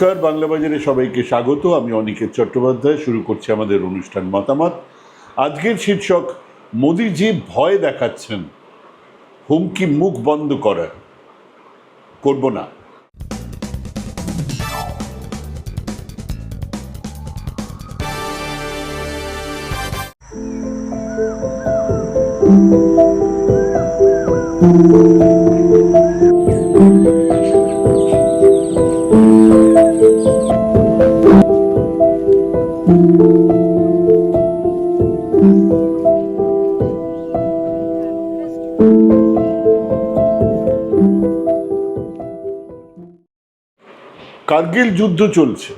নমস্কার, বাংলা বাজারে সবাইকে স্বাগত। আমি অনিকেত চট্টোপাধ্যায়, শুরু করছি আমাদের অনুষ্ঠান মতামত। আজকের শীর্ষক, মোদিজি ভয় দেখাচ্ছেন, হুমকি মুখ বন্ধ করার করব না। কার্গিল যুদ্ধ চলছে।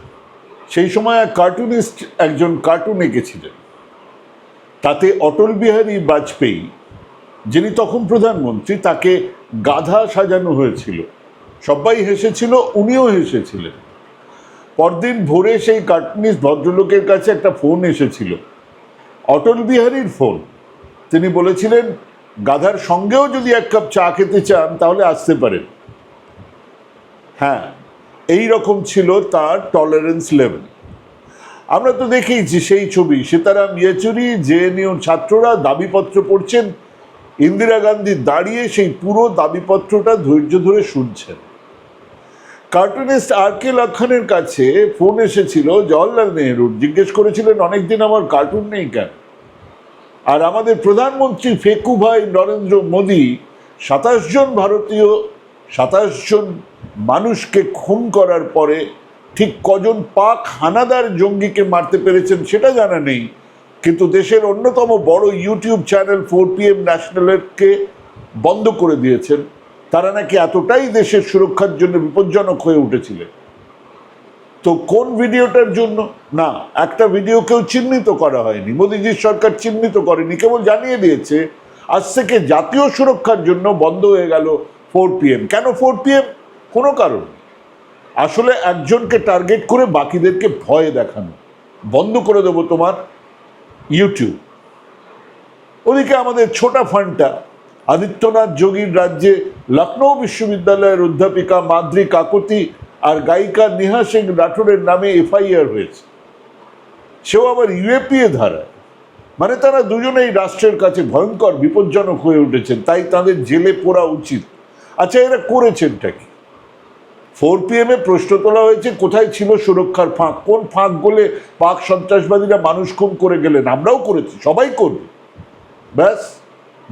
সেই সময় এক কার্টুনিস্ট একজন কার্টুন এঁকেছিলেন। তাতে অটল বিহারী বাজপেয়ী, যিনি তখন প্রধানমন্ত্রী, তাকে গাধা সাজানো হয়েছিল। সবাই হেসেছিল, উনিও হেসেছিলেন। পরদিন ভোরে সেই কার্টুনিস্ট ভদ্রলোকের কাছে একটা ফোন এসেছিল। অটল বিহারীর ফোন। তিনি বলেছিলেন গাধার সঙ্গেও যদি এক কাপ চা খেতে চান, তাহলে আসতে পারেন। হ্যাঁ এই রকম ছিল তার টলারেন্স লেভেল আমরা তো দেখেইছি সেই ছবি, সীতারাম ইয়েচুরি জেএনইউ ছাত্ররা দাবিপত্র পড়ছেন, ইন্দিরা গান্ধী দাঁড়িয়ে সেই পুরো দাবিপত্রটা ধৈর্য ধরে শুনছেন। কার্টুনিস্ট আর কে লক্ষণের কাছে ফোন এসেছিল, জওয়াহরলাল নেহরুর, জিজ্ঞেস করেছিলেন, অনেকদিন আমার কার্টুন নেই কেন? আর আমাদের প্রধানমন্ত্রী ফেকু ভাই নরেন্দ্র মোদী সাতাশ জন ভারতীয়, সাতাশ জন মানুষকে খুন করার পরে ঠিক কজন পাক হানাদার জঙ্গিকে মারতে পেরেছেন সেটা জানা নেই। কিন্তু দেশের অন্যতম বড় YouTube channel four P M ন্যাশনালেরকে বন্ধ করে দিয়েছেন। তারা নাকি এতটাই দেশের সুরক্ষার জন্য বিপজ্জনক হয়ে উঠেছিলেন। তো কোন ভিডিওটার জন্য? না, একটা ভিডিওকেও চিহ্নিত করা হয়নি। মোদীজির সরকার চিহ্নিত করেনি, কেবল জানিয়ে দিয়েছে, আজ থেকে জাতীয় সুরক্ষার জন্য বন্ধ হয়ে গেল ফোর পিএম কেন ফোর পিএম কোনো কারণ আসলে একজনকে টার্গেট করে বাকিদেরকে ভয় দেখানো। বন্ধ করে দেবো তোমার ইউটিউব। ওদিকে আমাদের ছোটা ফান্ডটা আদিত্যনাথ যোগীর রাজ্যে লখনৌ বিশ্ববিদ্যালয়ের অধ্যাপিকা মাদ্রি কাকতি আর গায়িকা নেহা সিং রাঠোরের নামে এফআইআর হয়েছে। সেও আবার ইউএপিএ ধারায়। মানে তারা দুজনেই রাষ্ট্রের কাছে ভয়ঙ্কর, বিপজ্জনক হয়ে উঠেছেন, তাই তাদের জেলে পড়া উচিত। আচ্ছা এরা করেছেনটা কি? ফোর পিএমে প্রশ্ন তোলা হয়েছে, কোথায় ছিল সুরক্ষার ফাঁক? কোন ফাঁক গোলে পাক সন্ত্রাসবাদীরা মানুষ খুন করে গেলেন? আমরাও করেছি, সবাই করবে। ব্যাস,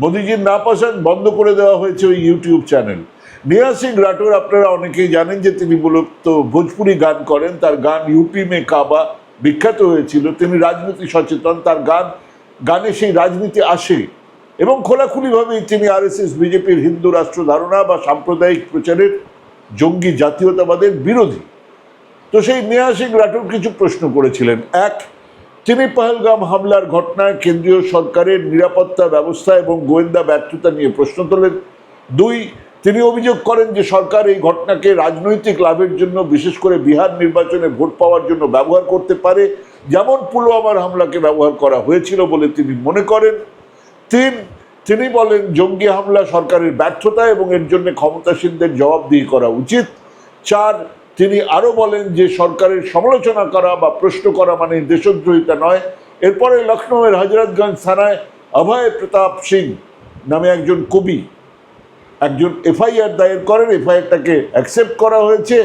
মোদিজির না পছন্দ বন্ধ করে দেওয়া হয়েছে ওই ইউটিউব চ্যানেল। নিয়া সিং রাঠোর আপনারা অনেকেই জানেন যে তিনি মূলত ভোজপুরি গান করেন। তার গান ইউপি মে কাবা বিখ্যাত হয়েছিল। তিনি রাজনীতি সচেতন, তার গান, গানে সেই রাজনীতি আসে এবং খোলাখুলিভাবেই তিনি আরএসএস, বিজেপির হিন্দু রাষ্ট্র ধারণা বা সাম্প্রদায়িক প্রচারের জঙ্গি জাতীয়তাবাদের বিরোধী। তো সেই নেহা সিং রাঠোর কিছু প্রশ্ন করেছিলেন। এক, তিনি পহলগাম হামলার ঘটনায় কেন্দ্রীয় সরকারের নিরাপত্তা ব্যবস্থা এবং গোয়েন্দা ব্যর্থতা নিয়ে প্রশ্ন তোলেন। দুই তিনি অভিযোগ করেন যে সরকার এই ঘটনাকে রাজনৈতিক লাভের জন্য, বিশেষ করে বিহার নির্বাচনে ভোট পাওয়ার জন্য ব্যবহার করতে পারে, যেমন পুলওয়ামার হামলাকে ব্যবহার করা হয়েছিল বলে তিনি মনে করেন। তিন, তিনি বলেন, জঙ্গি হামলা সরকারের ব্যর্থতা এবং এর জন্য ক্ষমতাসীনদের জবাবদিহি করা উচিত। চার, তিনি আরও বলেন যে সরকারের সমালোচনা করা বা প্রশ্ন করা মানে দেশদ্রোহিতা নয়। এরপরে লখনৌয়ের হজরতগঞ্জ থানায় অভয় প্রতাপ সিং নামে একজন কবি একজন এফআইআর দায়ের করেন, এফআইআরটাকে অ্যাকসেপ্ট করা হয়েছে।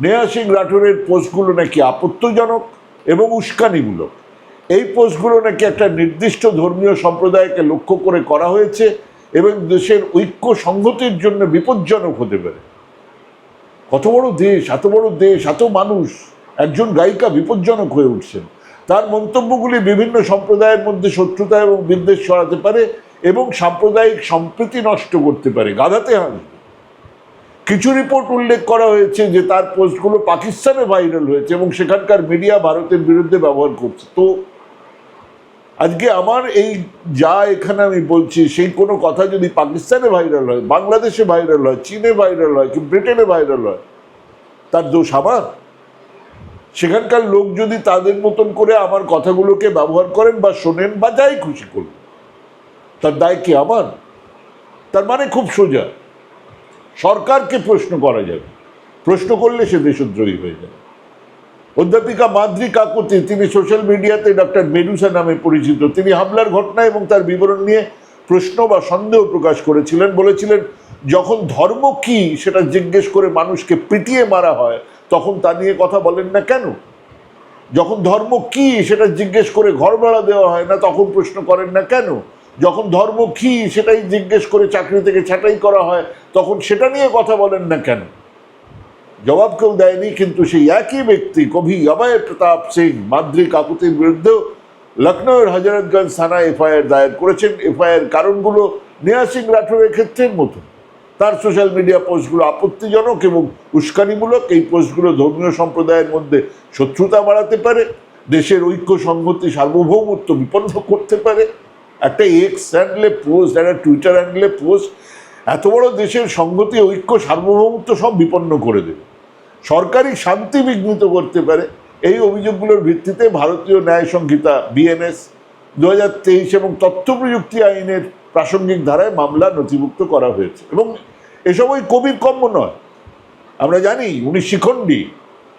নেহা সিং রাঠোরের পোস্টগুলো নাকি আপত্তিজনক এবং উস্কানিমূলক। এই পোস্টগুলো নাকি একটা নির্দিষ্ট ধর্মীয় সম্প্রদায়কে লক্ষ্য করে করা হয়েছে এবং দেশের ঐক্য সংহতির জন্য বিপজ্জনক হতে পারে। কত বড় দেশ, এত বড় দেশ, এত মানুষ, একজন গায়িকা বিপজ্জনক হয়ে উঠছেন। তার মন্তব্যগুলি বিভিন্ন সম্প্রদায়ের মধ্যে শত্রুতা এবং বিদ্বেষ ছড়াতে পারে। এবং সাম্প্রদায়িক সম্প্রীতি নষ্ট করতে পারে, গাধাতে হাসবে কিছু রিপোর্ট উল্লেখ করা হয়েছে যে তার পোস্টগুলো পাকিস্তানে ভাইরাল হয়েছে এবং সেখানকার মিডিয়া ভারতের বিরুদ্ধে ব্যবহার করছে। তো আজকে আমার এই যা এখানে আমি বলছি, সেই কোনো কথা যদি পাকিস্তানে ভাইরাল হয়, বাংলাদেশে ভাইরাল হয়, চীনে ভাইরাল হয়, কি ব্রিটেনে ভাইরাল হয়, তার দোষ আমার? সেখানকার লোক যদি তাদের মতন করে আমার কথাগুলোকে ব্যবহার করেন বা শোনেন বা যাই খুশি করুন তার দায় কি আমার? তার মানে খুব সোজা। সরকারকে প্রশ্ন করা যাবে। প্রশ্ন করলে সে দেশদ্রোহী হয়ে যাবে। অধ্যাপিকা মাদ্রি কাকুতি, তিনি সোশ্যাল মিডিয়াতে ডক্টর মেডুসা নামে পরিচিত। তিনি হামলার ঘটনা এবং তার বিবরণ নিয়ে প্রশ্ন বা সন্দেহ প্রকাশ করেছিলেন। বলেছিলেন, যখন ধর্ম কি সেটা জিজ্ঞেস করে মানুষকে পিটিয়ে মারা হয়, তখন তা নিয়ে কথা বলেন না কেন? যখন ধর্ম কি সেটা জিজ্ঞেস করে ঘর ভাড়া দেওয়া হয় না, তখন প্রশ্ন করেন না কেন? যখন ধর্ম কি সেটাই জিজ্ঞেস করে চাকরি থেকে ছাঁটাই করা হয়, তখন সেটা নিয়ে কথা বলেন না কেন? জবাব কেউ দেয়নি, কিন্তু সেই একই ব্যক্তি, কবি অভয় প্রতাপ সিং, মাদ্রি কাকুতির বিরুদ্ধেও লখনৌয়ের হজরতগঞ্জ থানায় এফআইআর দায়ের করেছেন। এফআইআর কারণগুলো নেহা সিং রাঠোরের ক্ষেত্রের মতো। তার সোশ্যাল মিডিয়া পোস্টগুলো আপত্তিজনক এবং উস্কানিমূলক। এই পোস্টগুলো ধর্মীয় সম্প্রদায়ের মধ্যে শত্রুতা বাড়াতে পারে, দেশের ঐক্য সংহতি সার্বভৌমত্ব বিপন্ন করতে পারে। একটা এক্স হ্যান্ডলে পোস্ট একটা টুইটার হ্যান্ডলে পোস্ট এত বড় দেশের সংহতি, ঐক্য, সার্বভৌমত্ব সব বিপন্ন করে দেবে। সরকারি শান্তি বিঘ্নিত করতে পারে। এই অভিযোগগুলোর ভিত্তিতে ভারতীয় ন্যায় সংহিতা বিএনএস দু হাজার তেইশ এবং তথ্য প্রযুক্তি আইনের প্রাসঙ্গিক ধারায় মামলা নথিভুক্ত করা হয়েছে। এবং এসব ওই কবির কম্য নয়। আমরা জানি, উনি শিখণ্ডী।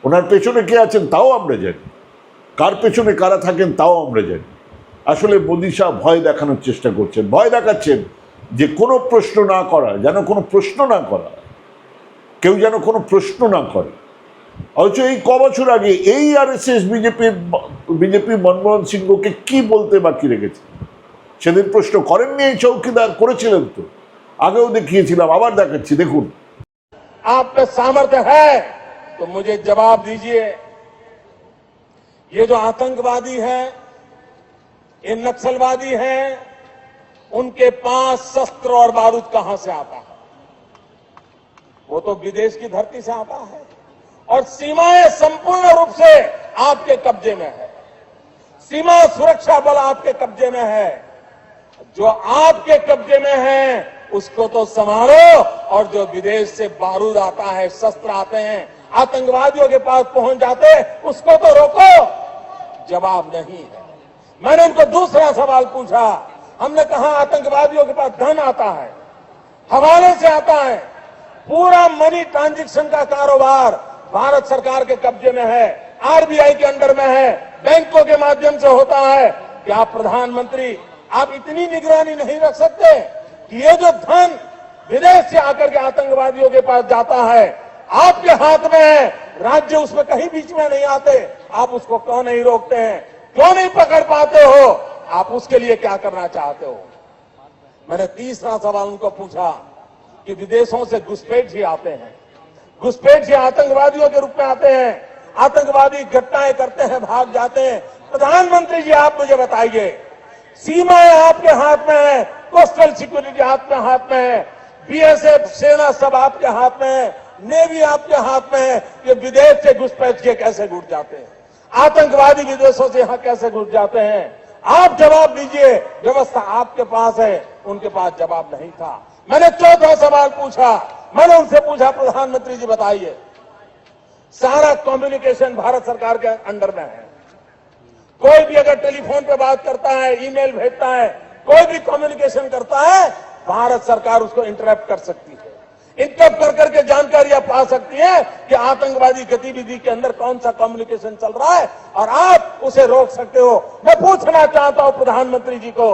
ওনার পেছনে কে আছেন, তাও আমরা জানি। কার পেছনে কারা থাকেন, তাও আমরা জানি। আসলে মোদী শাহ ভয় দেখানোর চেষ্টা করছেন ভয় দেখাচ্ছেন যে কোনো প্রশ্ন না করা যেন কোনো প্রশ্ন না করা কেউ যেন কোনো প্রশ্ন না করে অথচ এই ক বছর আগে এই আর এস এস বিজেপির বিজেপি মনমোহন সিংহকে কি বলতে বাকি রেখেছে সেদিন প্রশ্ন করেননি এই চৌকিদার করেছিলেন তো আগেও দেখিয়েছিলাম আবার দেখাচ্ছি দেখুন आप में सामर्थ्य है तो मुझे जवाब दीजिए ये जो आतंकवादी हैं ये नक्सलवादी हैं, उनके पास शस्त्र और बारूद कहाँ से आता है? वो तो विदेश की धरती से आता है और सीमाएँ संपूर्ण रूप से आपके कब्जे में है। सीमा सुरक्षा बल आपके कब्जे में है। जो आपके कब्जे में है, उसको तो संभालो और जो विदेश से बारूद आता है, शस्त्र आते हैं, आतंकवादियों के पास पहुँच जाते उसको तो रोको। जवाब नहीं है। मैंने उनको दूसरा सवाल पूछा। हमने कहा, आतंकवादियों के पास धन आता है, हवाले से आता है। पूरा मनी ट्रांजेक्शन का कारोबार भारत सरकार के कब्जे में है, आरबीआई के अंडर में है, बैंकों के माध्यम से होता है। क्या प्रधानमंत्री, आप इतनी निगरानी नहीं रख सकते कि ये जो धन विदेश से आकर के आतंकवादियों के पास जाता है, आपके हाथ में है। राज्य उसमें कहीं बीच में नहीं आते। आप उसको क्यों नहीं रोकते हैं? क्यों नहीं पकड़ पाते हो? आप उसके लिए क्या करना चाहते हो? मैंने तीसरा सवाल उनको पूछा कि विदेशों से घुसपैठ ही आते हैं। घुसपैठ ही आतंकवादियों के रूप में आते हैं। आतंकवादी घटनाएँ करते हैं, भाग जाते हैं। प्रधानमंत्री जी, आप मुझे बताइए सीमाएँ आपके हाथ में है? कोस्टल सिक्योरिटी आपके हाथ में है? बीएसएफ सेना सब आपके हाथ में है? नेवी आपके हाथ में है? ये विदेश से घुसपैठ के कैसे घुट जाते हैं? आतंकवादी विदेशों से यहाँ कैसे घुस जाते हैं? आप जवाब दीजिए, व्यवस्था आपके पास है। उनके पास जवाब नहीं था। मैंने चौथा सवाल पूछा। मैंने उनसे पूछा, प्रधानमंत्री जी बताइए। सारा कम्युनिकेशन भारत सरकार के अंडर में है। कोई भी अगर टेलीफोन पे बात करता है, ईमेल भेजता है, कोई भी कम्युनिकेशन करता है, भारत सरकार उसको इंटरप्ट कर सकती है। इंटरप्ट कर करके जानकारियां पा सकती है कि आतंकवादी गतिविधि के अंदर कौन सा कम्युनिकेशन चल रहा है और आप उसे रोक सकते हो मैं पूछना चाहता हूं प्रधानमंत्री जी को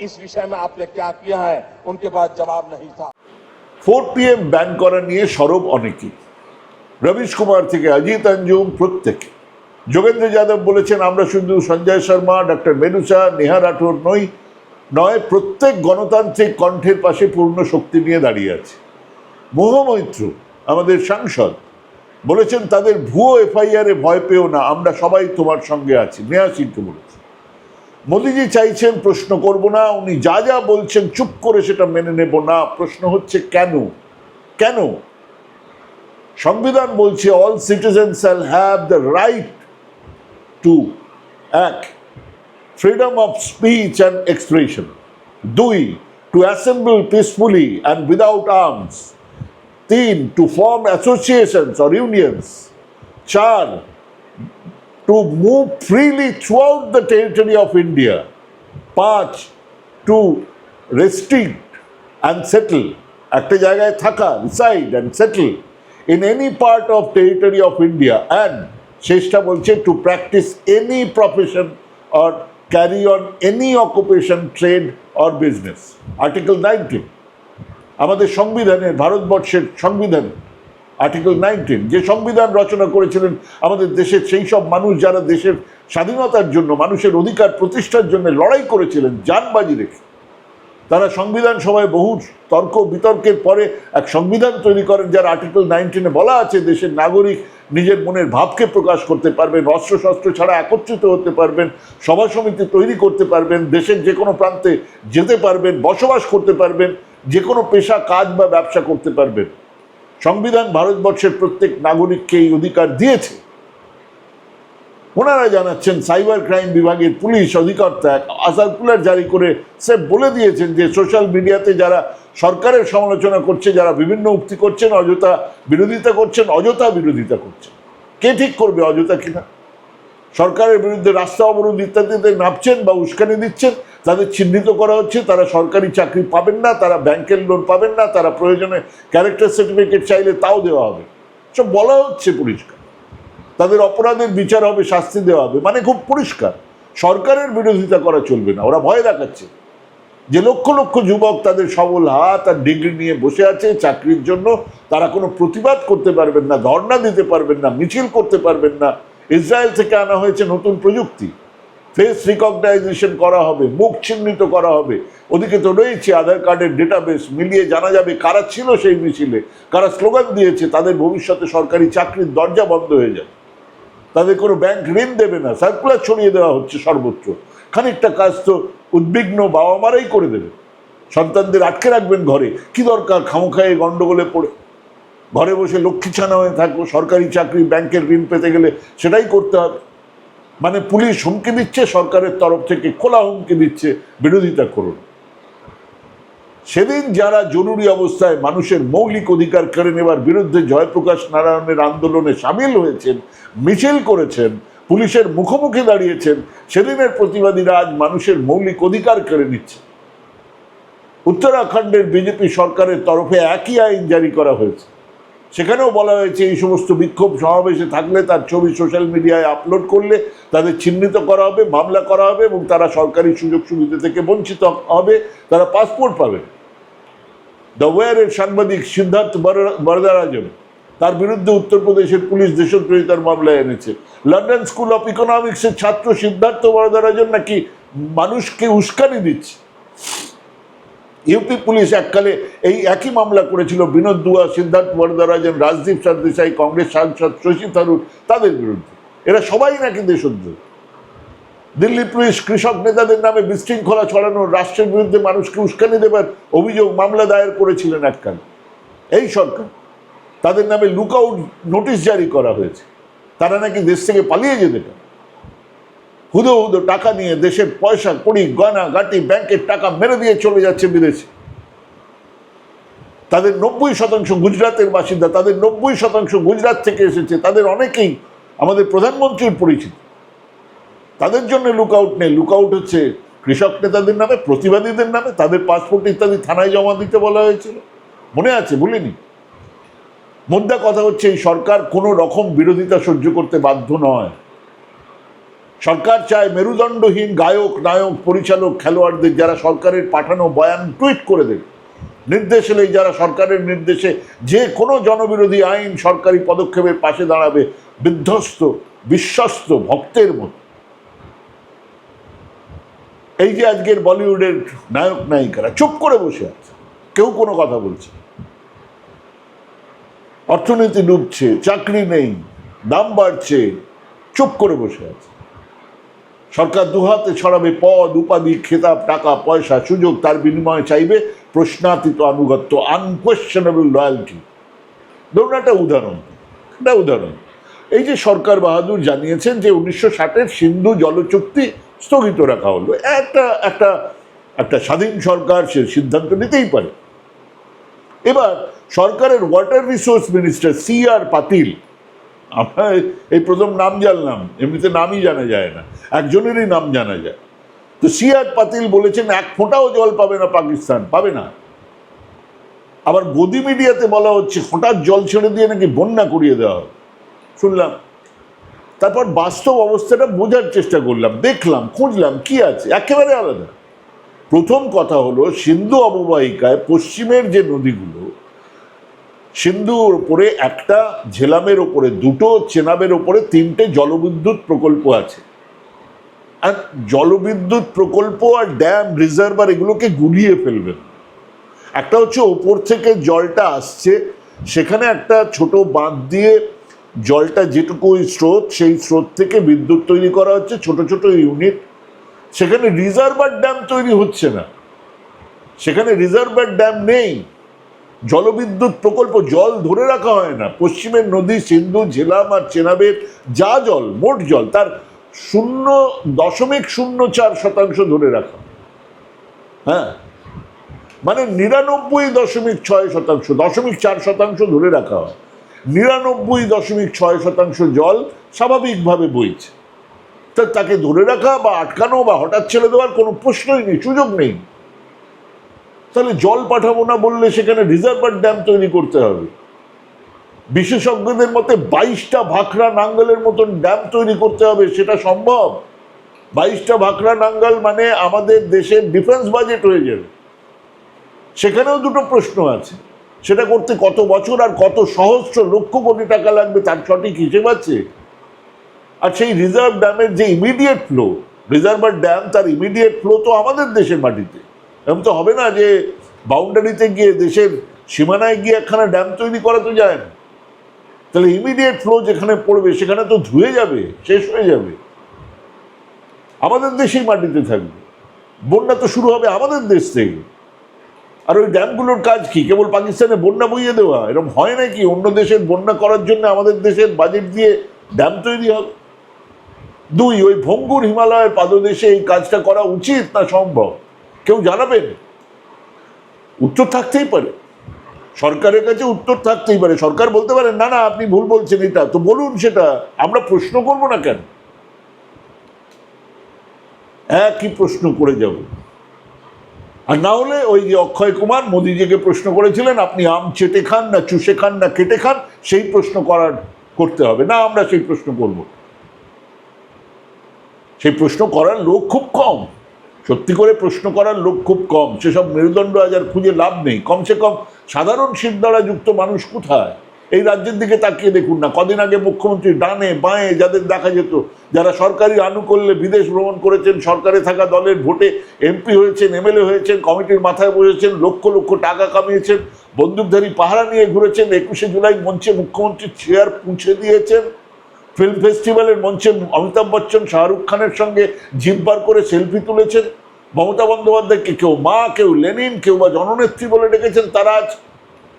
इस विषय में आपने क्या किया है उनके पास जवाब नहीं था ফোর পিএম ব্যান করা নিয়ে সরব অনেকেই রবিশ কুমার থেকে অজিত অঞ্জুম প্রত্যেকে যোগেন্দ্র যাদব বলেছেন আমরা শুধু সঞ্জয় শর্মা ডক্টর মেনুসা নেহা রাঠোর নই নয় প্রত্যেক গণতান্ত্রিক কণ্ঠের পাশে পূর্ণ শক্তি নিয়ে দাঁড়িয়ে আছে মোহমৈত্র, আমাদের সাংসদ, বলেছেন, তাদের ভুয়ো এফআইআরে ভয় পেও না, আমরা সবাই তোমার সঙ্গে আছি। নেহা সিংকে বলেছে মোদিজি চাইছেন, প্রশ্ন করব না, উনি যা যা বলছেন, চুপ করে সেটা মেনে নেব না। প্রশ্ন হচ্ছে, কেন? কেন? সংবিধান বলছে all citizen shall have the right to এক freedom of speech and expression দুই to assemble peacefully and without arms তিন to form associations or unions চার to move freely throughout the territory of India. পাঁচ to restrict and settle একটা জায়গায় থাকা reside and settle in any part of territory of India and শেষটা বলছে to practise any profession or carry on any occupation trade or business article nineteen আমাদের সংবিধানের, ভারতবর্ষের সংবিধান আর্টিকেল নাইনটিন যে সংবিধান রচনা করেছিলেন আমাদের দেশের সেই সব মানুষ যারা দেশের স্বাধীনতার জন্য, মানুষের অধিকার প্রতিষ্ঠার জন্য লড়াই করেছিলেন জানবাজি রেখে তারা সংবিধান সভায় বহু তর্ক বিতর্কের পরে এক সংবিধান তৈরি করেন, যার আর্টিকেল নাইনটিনে বলা আছে, দেশের নাগরিক নিজের মনের ভাবকে প্রকাশ করতে পারবেন, অস্ত্রশস্ত্র ছাড়া একত্রিত হতে পারবেন, সভা সমিতি তৈরি করতে পারবেন, দেশের যে কোনো প্রান্তে যেতে পারবেন, বসবাস করতে পারবেন। যে কোনো পেশা, কাজ বা ব্যবসা করতে পারবেন। সংবিধান ভারতবর্ষের প্রত্যেক নাগরিককে এই অধিকার দিয়েছে। ওনারা জানাচ্ছেন, সাইবার ক্রাইম বিভাগের পুলিশ অধিকর্তা সার্কুলার জারি করে সে বলে দিয়েছেন যে, সোশ্যাল মিডিয়াতে যারা সরকারের সমালোচনা করছে, যারা বিভিন্ন উক্তি করছেন, অযথা বিরোধিতা করছেন, অযথা বিরোধিতা করছেন। কে ঠিক করবে, অযথা কিনা? সরকারের বিরুদ্ধে রাস্তা অবরোধ ইত্যাদিতে নামছেন বা উস্কানি দিচ্ছেন তাদের চিহ্নিত করা হচ্ছে, তারা সরকারি চাকরি পাবেন না, তারা ব্যাংকের লোন পাবেন না, তারা প্রয়োজনে ক্যারেক্টার সার্টিফিকেট চাইলে তাও দেওয়া হবে। সব বলা হচ্ছে পরিষ্কার। তাদের অপরাধের বিচার হবে, শাস্তি দেওয়া হবে মানে খুব পরিষ্কার। সরকারের বিরোধিতা করা চলবে না, ওরা ভয় দেখাচ্ছে। যে লক্ষ লক্ষ যুবক তাদের সবল হাত আর ডিগ্রি নিয়ে বসে আছে চাকরির জন্য, তারা কোনো প্রতিবাদ করতে পারবেন না, ধর্ণা দিতে পারবেন না, মিছিল করতে পারবেন না। ইসরায়েল থেকে আনা হয়েছে নতুন প্রযুক্তি। ফেস রিকগনাইজেশন করা হবে, মুখ চিহ্নিত করা হবে। ওদিকে তো রয়েছে আধার কার্ডের ডেটাবেস মিলিয়ে জানা যাবে কারা ছিল সেই মিছিলে, কারা স্লোগান দিয়েছে, তাদের ভবিষ্যতে সরকারি চাকরির দরজা বন্ধ হয়ে যাবে। তাদের কোনো ব্যাংক ঋণ দেবে না, সার্কুলার ছড়িয়ে দেওয়া হচ্ছে সর্বোচ্চ খানিকটা কাজ তো উদ্বিগ্ন বাবা মারাই করে দেবে। সন্তানদের আটকে রাখবেন ঘরে, কি দরকার খামোখায়ে গণ্ডগোলে পড়ে? ঘরে বসে লক্ষ্মী ছানা হয়ে থাকব সরকারি চাকরি ব্যাংকের ঋণ পেতে গেলে সেটাই করতে হবে। মানে পুলিশ হুমকি দিচ্ছে, সরকারের তরফ থেকে খোলা হুমকি দিচ্ছে, বিরোধিতা করুন। সেদিন যারা জরুরি অবস্থায় মানুষের মৌলিক অধিকার কেড়ে নেবার বিরুদ্ধে জয়প্রকাশ নারায়ণের আন্দোলনে সামিল হয়েছেন, মিছিল করেছেন, পুলিশের মুখোমুখি দাঁড়িয়েছেন, সেদিনের প্রতিবাদীরা আজ মানুষের মৌলিক অধিকার কেড়ে নিচ্ছে। উত্তরাখণ্ডের বিজেপি সরকারের তরফে একই আইন জারি করা হয়েছে। সেখানেও বলা হয়েছে, এই সমস্ত বিক্ষোভ সমাবেশে থাকলে তার ছবি সোশ্যাল মিডিয়ায় আপলোড করলে তাদের চিহ্নিত করা হবে, মামলা করা হবে এবং তারা সরকারি সুযোগ সুবিধা থেকে বঞ্চিত হবে, তারা পাসপোর্ট পাবে। দ্য ওয়ারের সাংবাদিক সিদ্ধার্থ বরদারাজন তার বিরুদ্ধে উত্তরপ্রদেশের পুলিশ দেশদ্রোহিতার মামলায় এনেছে। লন্ডন স্কুল অফ ইকোনমিক্সের ছাত্র সিদ্ধার্থ বরদারাজন নাকি মানুষকে উস্কানি দিচ্ছে? ইউপি পুলিশ এককালে এই একই মামলা করেছিল। বিনোদ দুয়া, সিদ্ধার্থ বরদরাজন, রাজদীপ সরদেশাই, কংগ্রেস সাংসদ শশী থারুর, তাদের বিরুদ্ধে। এরা সবাই নাকি দেশদ্রোহী। দিল্লি পুলিশ কৃষক নেতাদের নামে বিশৃঙ্খলা ছড়ানো রাষ্ট্রের বিরুদ্ধে মানুষকে উস্কানি দেবার অভিযোগ মামলা দায়ের করেছিলেন এককাল। এই সরকার। তাদের নামে লুকআউট নোটিশ জারি করা হয়েছে। তারা নাকি দেশ থেকে পালিয়ে যেতে পারে। হুদো হুদো টাকা নিয়ে দেশের পয়সা, কড়ি, গয়না, গাটি, ব্যাংকের টাকা মেরে দিয়ে চলে যাচ্ছে বিদেশে। তাদের নব্বই শতাংশ গুজরাতের বাসিন্দা, তাদের নব্বই শতাংশ গুজরাট থেকে এসেছে, তাদের অনেকেই আমাদের প্রধানমন্ত্রীর পরিচিত। তাদের জন্য লুকআউট নেই লুকআউট হচ্ছে কৃষক নেতাদের নামে, প্রতিবাদীদের নামে, তাদের পাসপোর্ট ইত্যাদি থানায় জমা দিতে বলা হয়েছিল। মনে আছে? ভুলিনি? মোদ্দা কথা হচ্ছে, এই সরকার কোনো রকম বিরোধিতা সহ্য করতে বাধ্য নয়। সরকার চায় মেরুদণ্ডহীন গায়ক, নায়ক, পরিচালক, খেলোয়াড়দের যারা সরকারের পাঠানো বয়ান টুইট করে দেবে। নির্দেশ এলেই যারা সরকারের নির্দেশে যে কোনো জনবিরোধী আইন সরকারি পদক্ষেপের পাশে দাঁড়াবে, বিধ্বস্ত, বিশ্বস্ত ভক্তের মতো। এই যে আজকের বলিউডের নায়ক, নায়িকারা, চুপ করে বসে আছে, কেউ কোনো কথা বলছে অর্থনীতি ডুবছে, চাকরি নেই, দাম বাড়ছে, চুপ করে বসে আছে। সরকার দুহাতে ছড়াবে পদ, উপাধি, খেতাব, টাকা, পয়সা, সুযোগ, তার বিনিময়ে চাইবে প্রশ্নাতীত আনুগত্য আনকোয়েশনেবল লয়্যালটি ধরুন একটা উদাহরণ একটা উদাহরণ। এই যে সরকার বাহাদুর জানিয়েছেন যে উনিশশো ষাটের সিন্ধু জলচুক্তি স্থগিত রাখা হলো, একটা একটা একটা স্বাধীন সরকার সে সিদ্ধান্ত নিতেই পারে। এবার সরকারের water resource minister C R Patil আমরা এই প্রথম নাম জানলাম, এমনিতে নামই জানা যায় না, একজনেরই নাম জানা যায়। তো সি আর পাতিল বলেছেন, এক ফোঁটাও জল পাবে না পাকিস্তান, পাবে না। আবার গদি মিডিয়াতে বলা হচ্ছে, হঠাৎ জল ছেড়ে দিয়ে নাকি বন্যা করিয়ে দেওয়া হবে। শুনলাম। তারপর বাস্তব অবস্থাটা বোঝার চেষ্টা করলাম, দেখলাম, খুঁজলাম, কি আছে? একেবারে আলাদা। প্রথম কথা হলো, সিন্ধু অববাহিকায় পশ্চিমের যে নদীগুলো সিন্ধুর ওপরে একটা ঝেলামের ওপরে দুটো চেনাবের ওপরে তিনটে জলবিদ্যুৎ প্রকল্প আছে। আর জলবিদ্যুৎ প্রকল্প আর ড্যাম রিজার্ভার এগুলোকে গুলিয়ে ফেলবেন একটা হচ্ছে ওপর থেকে জলটা আসছে, সেখানে একটা ছোট বাঁধ দিয়ে জলটা যেটুকু স্রোত, সেই স্রোত থেকে বিদ্যুৎ তৈরি করা হচ্ছে, ছোট ছোট ইউনিট সেখানে রিজার্ভার ড্যাম তৈরি হচ্ছে না। সেখানে রিজার্ভার ড্যাম নেই। জলবিদ্যুৎ প্রকল্প জল ধরে রাখা হয় না। পশ্চিমের নদী, সিন্ধু, ঝেলাম আর চেনাবের যা জল, মোট জল, তার শূন্য দশমিক শূন্য চার শতাংশ ধরে রাখা। হ্যাঁ? মানে নিরানব্বই দশমিক ছয় শতাংশ, দশমিক চার শতাংশ ধরে রাখা হয়। নিরানব্বই দশমিক ছয় শতাংশ জল স্বাভাবিকভাবে বইছে। তা তাকে ধরে রাখা বা আটকানো বা হঠাৎ ছেড়ে দেওয়ার কোনো প্রশ্নই নেই, সুযোগ নেই। তাহলে জল পাঠাবো না বললে সেখানে রিজার্ভার ড্যাম তৈরি করতে হবে। বিশেষজ্ঞদের মতে বাইশটা ভাখরা নাঙ্গলের মতন ড্যাম তৈরি করতে হবে, সেটা সম্ভব। বাইশটা ভাখরা নাঙ্গল মানে আমাদের দেশের ডিফেন্স বাজেট হয়ে যাবে। সেখানেও দুটো প্রশ্ন আছে। সেটা করতে কত বছর আর কত সহস্র লক্ষ কোটি টাকা লাগবে তার সঠিক হিসেব আছে। আর সেই রিজার্ভ ড্যামের যে ইমিডিয়েট ফ্লো রিজার্ভার ড্যাম তার ইমিডিয়েট ফ্লো তো আমাদের দেশের মাটিতে। এরকম তো হবে না যে বাউন্ডারিতে গিয়ে দেশের সীমানায় গিয়ে একখানা ড্যাম তৈরি করা তো যায় না। তাহলে ইমিডিয়েট ফ্লো যেখানে পড়বে, সেখানে তো ধুয়ে যাবে, শেষ হয়ে যাবে। আমাদের দেশেই মাটিতে থাকবে। বন্যা তো শুরু হবে আমাদের দেশ থেকে। আর ওই ড্যামগুলোর কাজ কি? কেবল পাকিস্তানে বন্যা বইয়ে দেওয়া? এরকম হয় নাকি? অন্য দেশের বন্যা করার জন্য আমাদের দেশের বাজেট দিয়ে ড্যাম তৈরি হবে? দুই, ওই ভঙ্গুর হিমালয়ের পাদদেশে এই কাজটা করা উচিত না সম্ভব? জানাবেন উত্তর থাকতেই পারে। সরকারের কাছে উত্তর থাকতেই পারে। সরকার বলতে পারে, না না, আপনি ভুল বলছেন এটা। তো বলুন সেটা, আমরা প্রশ্ন করব না কেন? একই প্রশ্ন করে যাব। আর না হলে ওই যে অক্ষয় কুমার মোদিজিকে প্রশ্ন করেছিলেন, আপনি আম চেটে খান না চুষে খান না কেটে খান? সেই প্রশ্ন করার, করতে হবে। না, আমরা সেই প্রশ্ন করব। সেই প্রশ্ন করার লোক খুব কম। সত্যি করে প্রশ্ন করার লোক খুব কম। সেসব মেরুদণ্ড আজ আর খুঁজে লাভ নেই। কমসে কম সাধারণ শিরদাঁড়া যুক্ত মানুষ কোথায়? এই রাজ্যের দিকে তাকিয়ে দেখুন না। কদিন আগে মুখ্যমন্ত্রী ডানে বাঁয়ে যাদের দেখা যেত, যারা সরকারি আনুকূল্যে বিদেশ ভ্রমণ করেছেন, সরকারে থাকা দলের ভোটে এমপি হয়েছেন, এমএলএ হয়েছেন, কমিটির মাথায় বসেছেন, লক্ষ লক্ষ টাকা কামিয়েছেন, বন্দুকধারী পাহারা নিয়ে ঘুরেছেন, একুশে জুলাই মঞ্চে মুখ্যমন্ত্রী চেয়ার পুঁছে দিয়েছেন। ফিল্ম ফেস্টিভ্যালের মঞ্চে অমিতাভ বচ্চন, শাহরুখ খানের সঙ্গে জিভ বার করে সেলফি তুলেছেন। মমতা বন্দ্যোপাধ্যায়কে কেউ মা, কেউ লেনিন, কেউ বা জননেত্রী বলে ডেকেছেন, তারা আজ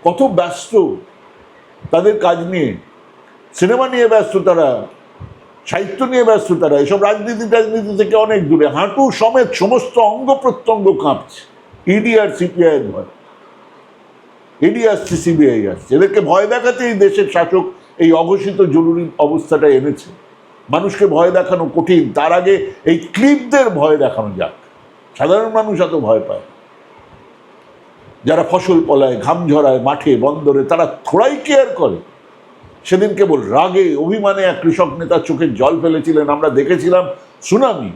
কত ব্যস্ত তাদের কাজ নিয়ে। সিনেমা নিয়ে ব্যস্ত তারা, সাহিত্য নিয়ে ব্যস্ত তারা, এসব রাজনীতি রাজনীতি থেকে অনেক দূরে। হাঁটু সমেত সমস্ত অঙ্গ প্রত্যঙ্গ কাঁপছে। ইডি আর সিপিআই ভয়। ইডি আসছে সিবিআই আসছে। এদেরকে ভয় দেখাতে এই দেশের শাসক এই অঘোষিত জরুরি অবস্থাটা এনেছে। মানুষকে ভয় দেখানো কঠিন। তার আগে এই ক্লিপদের ভয় দেখানো যাক। সাধারণ মানুষ এত ভয় পায় যারা ফসল ফলায় ঘাম ঝরায়, মাঠে, বন্দরে, তারা থোড়াই কেয়ার করে। সেদিন কেবল রাগে, অভিমানে এক কৃষক নেতা চোখে জল ফেলেছিলেন। আমরা দেখেছিলাম সুনামি।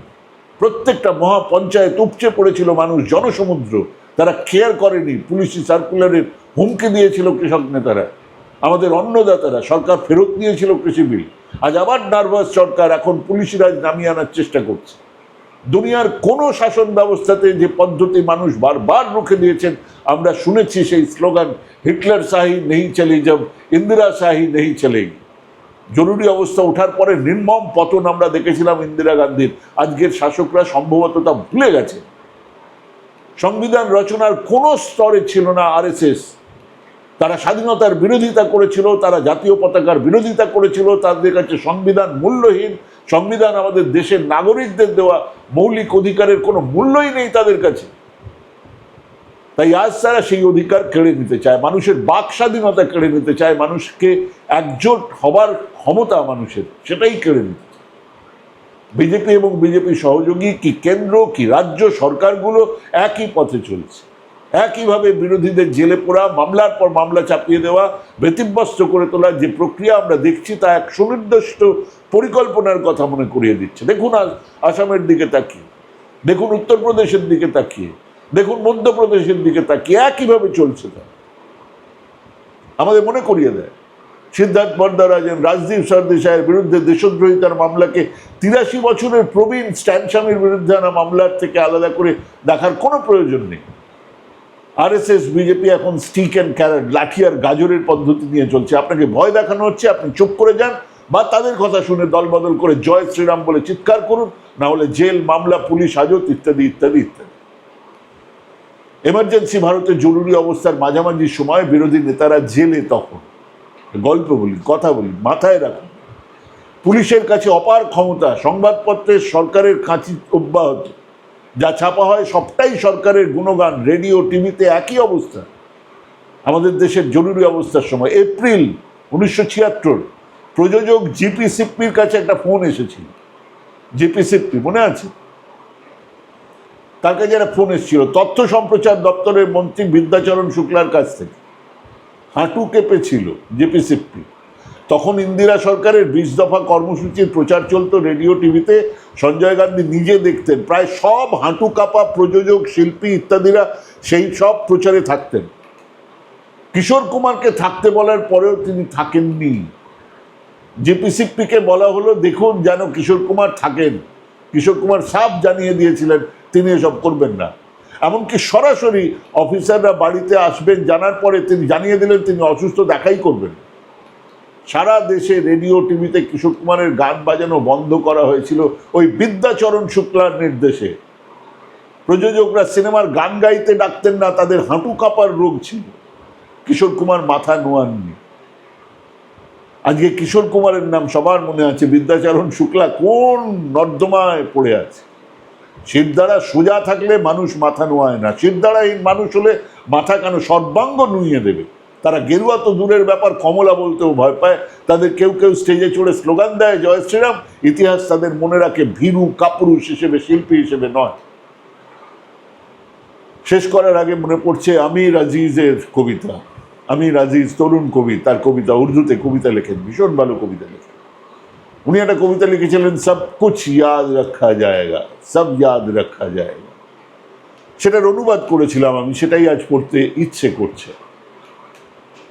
প্রত্যেকটা মহাপঞ্চায়েত উপচে পড়েছিল মানুষ, জনসমুদ্র। তারা কেয়ার করেনি। পুলিশি সার্কুলারের হুমকি দিয়েছিল কৃষক নেতারা। আমাদের অন্নদাতারা, সরকার ফেরত নিয়েছিল কৃষি বিল। আজ আবার নার্ভাস সরকার এখন পুলিশি রাজ নামিয়ে আনার চেষ্টা করছে। দুনিয়ার কোনো শাসন ব্যবস্থাতে যে পদ্ধতি মানুষ বারবার রুখে দিয়েছেন, আমরা শুনেছি সেই স্লোগান, হিটলার শাহী নেই চলে যাব ইন্দিরা শাহী নেই চলেগি জরুরি অবস্থা ওঠার পরে নির্মম পতন আমরা দেখেছিলাম ইন্দিরা গান্ধীর। আজকের শাসকরা সম্ভবত তা ভুলে গেছে। সংবিধান রচনার কোনো স্তরে ছিল না আরএসএস। তারা স্বাধীনতার বিরোধিতা করেছিল, তারা জাতীয় পতাকার বিরোধিতা করেছিল, তাদের কাছে সংবিধান মূল্যহীন, সংবিধান আমাদের দেশের নাগরিকদের দেওয়া মৌলিক অধিকারের কোনো মূল্যই নেই তাদের কাছে। তাই আজ তারা সেই অধিকার কেড়ে নিতে চায়, মানুষের বাক স্বাধীনতা কেড়ে নিতে চায়, মানুষকে একজোট হবার ক্ষমতা মানুষের, সেটাই কেড়ে নিতে বিজেপি এবং বিজেপি সহযোগী কি কেন্দ্র, কি রাজ্য সরকারগুলো একই পথে চলছে। একইভাবে বিরোধীদের জেলে পোড়া, মামলার পর মামলা চাপিয়ে দেওয়া, ব্যতিব্যস্ত করে তোলার যে প্রক্রিয়া আমরা দেখছি তা এক সুনির্দিষ্ট পরিকল্পনার কথা মনে করিয়ে দিচ্ছে। দেখুন আস- আসামের দিকে তাকিয়ে, দেখুন উত্তরপ্রদেশের দিকে তাকিয়ে, দেখুন মধ্যপ্রদেশের দিকে তাকিয়ে একইভাবে চলছে তা। আমাদের মনে করিয়ে দেয়। সিদ্ধার্থ বরদারাজন রাজদীপ সরদেশাইয়ের বিরুদ্ধে দেশদ্রোহিতার মামলাকে তিরাশি বছরের প্রবীণ স্ট্যানস্বামীর বিরুদ্ধে আনা মামলার থেকে আলাদা করে দেখার কোনো প্রয়োজন নেই। আরএসএস বিজেপি এখন স্টিক অ্যান্ড ক্যারেট লাঠি আর গাজরের পদ্ধতি নিয়ে চলছে। আপনাকে ভয় দেখানো হচ্ছে, আপনি চুপ করে যান বা তাদের কথা শুনে দলবদল করে জয় শ্রীরাম বলে চিৎকার করুন, না হলে জেল, মামলা, পুলিশ, হাজত ইত্যাদি ইত্যাদি ইত্যাদি। এমার্জেন্সি ভারতের জরুরি অবস্থার মাঝামাঝি সময় বিরোধী নেতারা জেলে তখন। গল্প বলি, কথা বলি, মাথায় রাখুন। পুলিশের কাছে অপার ক্ষমতা, সংবাদপত্রের সরকারের কাঁচি অব্যাহত। যা ছাপা হয় সবটাই সরকারের গুণগান, রেডিও, টিভিতে একই অবস্থা। আমাদের দেশের জরুরি অবস্থার সময়। এপ্রিল উনিশশো ছিয়াত্তর, প্রযোজক জিপি সিপ্পির কাছে একটা ফোন এসেছিল। জিপি সিপ্পি, মনে আছে? তার কাছে একটা ফোন এসেছিল, তথ্য সম্প্রচার দপ্তরের মন্ত্রী বিদ্যাচরণ শুক্লার কাছ থেকে। হাঁটু কেঁপেছিল জেপি সিপ্পি। তখন ইন্দিরা সরকারের বিশ দফা কর্মসূচির প্রচার চলত রেডিও টিভিতে, সঞ্জয় গান্ধী নিজে দেখতেন, প্রায় সব হাঁটু কাপা প্রযোজক, শিল্পী ইত্যাদিরা সেই সব প্রচারে থাকতেন। কিশোর কুমারকে থাকতে বলার পরেও তিনি থাকেননি। জেপিসিপিকে বলা হলো, দেখুন যেন কিশোর কুমার থাকেন। কিশোর কুমার সাফ জানিয়ে দিয়েছিলেন, তিনি এসব করবেন না। এমনকি সরাসরি অফিসাররা বাড়িতে আসবেন, জানার পরে তিনি, জানিয়ে দিলেন তিনি অসুস্থ, দেখাই করবেন। সারা দেশে রেডিও, টিভিতে কিশোর কুমারের গান বাজানো বন্ধ করা হয়েছিল ওই বিদ্যাচরণ শুক্লার নির্দেশে। প্রযোজকরা সিনেমার গান গাইতে ডাকতেন না, তাদের হাঁটু কাঁপার রোগ ছিল। কিশোর কুমার মাথা নোয়াননি। আজকে কিশোর কুমারের নাম সবার মনে আছে, বিদ্যাচরণ শুক্লা কোন নর্দমায় পড়ে আছে? শিরদাঁড়া সোজা থাকলে মানুষ মাথা নোয়ায় না, শিরদাঁড়াহীন মানুষ হলে মাথা কেন সর্বাঙ্গ নুইয়ে দেবে? তারা গেরুয়া তো দূরের ব্যাপার, কমলা বলতেও ভয় পায়। তাদের কেউ কেউ স্টেজে চড়ে স্লোগান দেয়, জয় শ্রীরাম। ইতিহাস তাদের মনে রাখে ভীরু কাপুরুষ হিসেবে, শিল্পী হিসেবে নয়। শেষ করার আগে মনে পড়ছে আমির আজিজের কবিতা। আমির আজিজ তরুণ কবি, তার কবিতা উর্দুতে কবিতা লেখেন, ভীষণ ভালো কবিতা লেখেন। উনি একটা কবিতা লিখেছিলেন, সব কুছ ইয়াদ রাখা যায়গা সব ইয়াদ রাখা যায়গা সেটার অনুবাদ করেছিলাম আমি, সেটাই আজ পড়তে ইচ্ছে করছে।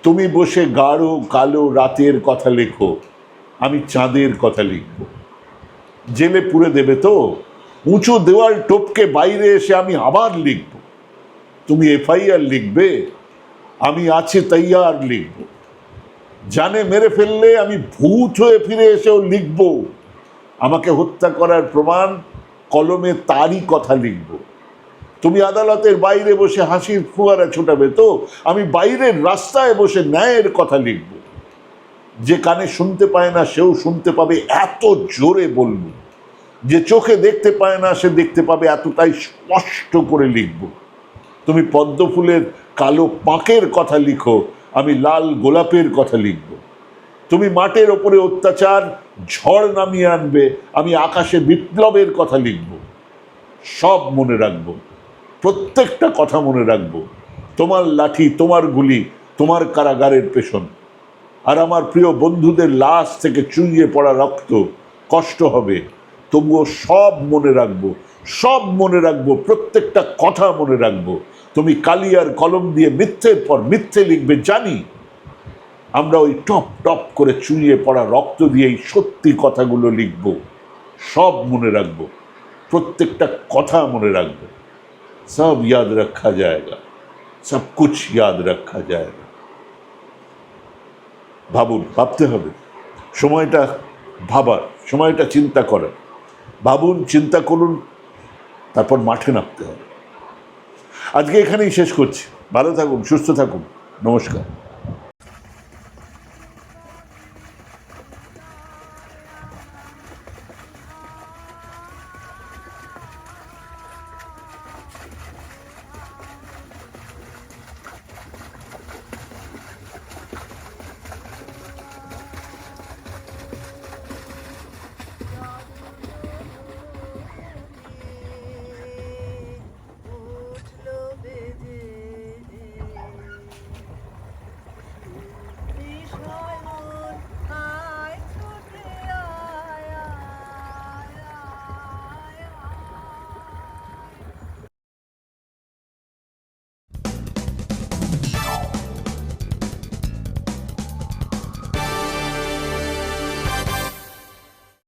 তুমি বসে গাঢ় কালো রাতের কথা লেখো, আমি চাঁদের কথা লিখব। জেলে পুরে দেবে তো, উঁচু দেওয়াল টপকে বাইরে এসে আমি আবার লিখব। তুমি এফআইআর লিখবে, আমি আছে তৈয়ার লিখব। জানে মেরে ফেললে আমি ভূত হয়ে ফিরে এসেও লিখব। আমাকে হত্যা করার প্রমাণ, কলমে তারই কথা লিখব। তুমি আদালতের বাইরে বসে হাসির ফুয়ারা ছোটাবে তো আমি বাইরের রাস্তায় বসে ন্যায়ের কথা লিখব। যে কানে শুনতে পায় না, সেও শুনতে পাবে এত জোরে বলব। যে চোখে দেখতে পায় না, সে দেখতে পাবে এতটাই স্পষ্ট করে লিখব। তুমি পদ্ম ফুলের কালো পাঁকের কথা লিখো, আমি লাল গোলাপের কথা লিখব। তুমি মাঠের ওপরে অত্যাচার, ঝড় নামিয়ে আনবে, আমি আকাশে বিপ্লবের কথা লিখব। সব মনে রাখব। প্রত্যেকটা কথা মনে রাখব। তোমার লাঠি, তোমার গুলি, তোমার কারাগারের পেছন। আর আমার প্রিয় বন্ধুদের লাশ থেকে চুইয়ে পড়া রক্ত কষ্ট হবে। তবুও সব মনে রাখব, সব মনে রাখব, প্রত্যেকটা কথা মনে রাখব। তুমি কালি আর কলম দিয়ে মিথ্যের পর মিথ্যে লিখবে, জানি। আমরা ওই টপ টপ করে চুইয়ে পড়া রক্ত দিয়ে এই সত্যি কথাগুলো লিখব, সব মনে রাখব, প্রত্যেকটা কথা মনে রাখব। সব याद रखा जाएगा सब कुछ याद रखा जाएगा ভাবুন ভাবতে হবে সময়টা ভাবার সময়টা চিন্তা করার ভাবুন চিন্তা করুন তারপর মাঠে নামতে হবে আজকে এখানেই শেষ করছি ভালো থাকুন সুস্থ থাকুন নমস্কার